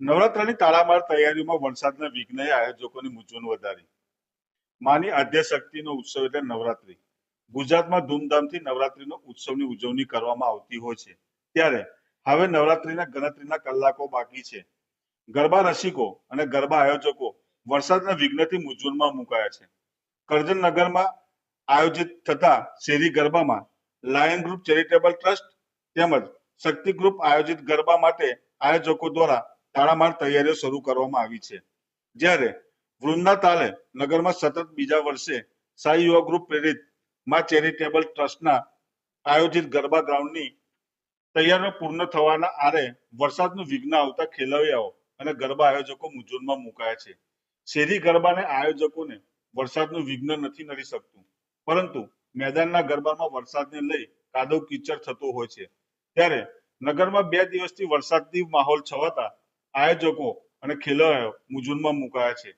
નવરાત્રની તાળામાર તૈયારીઓમાં વરસાદના વિઘ્નએ આયોજકોની મૂંઝવણ વધારી. માની આદ્યશક્તિનો ઉત્સવ એટલે નવરાત્રી. ગુજરાતમાં ધૂમધામથી નવરાત્રીનો ઉત્સવની ઉજવણી કરવામાં આવતી હોય છે. ત્યારે હવે નવરાત્રીના ગણતરીના કલાકો બાકી છે. ગરબા રસિકો અને ગરબા આયોજકો વરસાદના વિઘ્નથી મૂંઝવણમાં મુકાયા છે. કરજણ નગરમાં આયોજિત થતા શેરી ગરબામાં લાયન ગ્રુપ ચેરિટેબલ ટ્રસ્ટ તેમજ શક્તિ ગ્રુપ આયોજિત ગરબા માટે આયોજકો દ્વારા તાળામાર તૈયારીઓ શરૂ કરવામાં આવી છે. જ્યારે વૃંદા તાલે નગરમાં સતત બીજા વર્ષે સાઈ યુવા ગ્રુપ પ્રેરિતમાં ચેરિટેબલ ટ્રસ્ટના આયોજિત ગરબા ગ્રાઉન્ડની તૈયારીઓ પૂર્ણ થવાના આરે વરસાદનું વિઘ્ન આવતા ખેલૈયાઓ અને ગરબા આયોજકો મૂંઝવણમાં મુકાયા છે. શેરી ગરબાને આયોજકોને વરસાદનું વિઘ્ન નથી નડી શકતું. પરંતુ મેદાનના ગરબામાં વરસાદને લઈ કાદવ કીચડ થતો હોય છે. ત્યારે નગરમાં બે દિવસથી વરસાદની માહોલ છવાતા આયોજકો અને ખેલૈયાઓ મૂંઝવણમાં મુકાયા છે.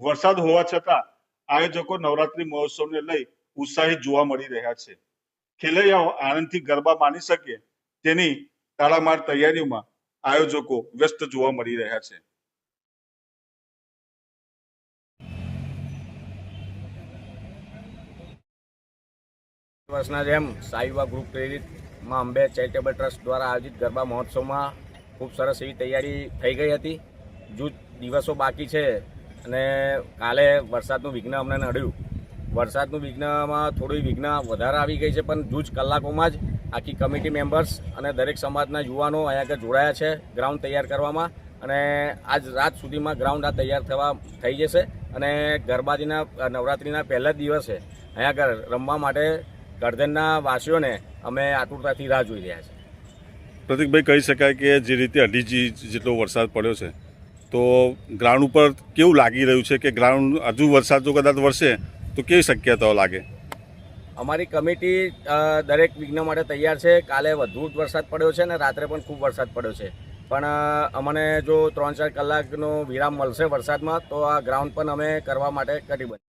વરસાદ હોવા છતાં આયોજકો નવરાત્રી મહોત્સવને લઈ ઉત્સાહિત જોવા મળી રહ્યા છે. ખેલૈયાઓ આનંદથી ગરબા માણી શકે તેની તાળામાર તૈયારીઓમાં આયોજકો વ્યસ્ત જોવા મળી રહ્યા છે. વર્ષના જેમ સાઈવા ગ્રુપ પ્રેરિતમાં અંબે ચેરિટેબલ ટ્રસ્ટ દ્વારા આયોજિત ગરબા મહોત્સવમાં ખૂબ સરસ એવી તૈયારી થઈ ગઈ હતી. જૂજ દિવસો બાકી છે અને કાલે વરસાદનું વિઘ્ન અમને નડ્યું. વરસાદનું વિઘ્નમાં થોડી વિઘ્ન વધારે આવી ગઈ છે, પણ જૂજ કલાકોમાં જ આખી કમિટી મેમ્બર્સ અને દરેક સમાજના યુવાનો અહીંયા આગળ જોડાયા છે ગ્રાઉન્ડ તૈયાર કરવામાં. અને આજ રાત સુધીમાં ગ્રાઉન્ડ આ તૈયાર થવા થઈ જશે અને ગરબાજીના નવરાત્રિના પહેલા જ દિવસે અહીંયા આગળ રમવા માટે ગરધનના વાસીઓને અમે આતુરતાથી રાહ જોઈ રહ્યા છીએ. પ્રતિકભાઈ કહી શકાય કે જે રીતે અઢી ઇંચ જેટલો વરસાદ પડ્યો છે, તો ગ્રાઉન્ડ ઉપર કેવું લાગી રહ્યું છે કે ગ્રાઉન્ડ હજુ વરસાદ જો કદાચ વરસે, તો કેવી શક્યતાઓ લાગે? અમારી કમિટી દરેક વિઘ્ન માટે તૈયાર છે. કાલે વધુ વરસાદ પડ્યો છે અને રાત્રે પણ ખૂબ વરસાદ પડ્યો છે. પણ અમને જો ત્રણ ચાર કલાકનો વિરામ મળશે વરસાદમાં, તો આ ગ્રાઉન્ડ પણ અમે કરવા માટે કટિબદ્ધ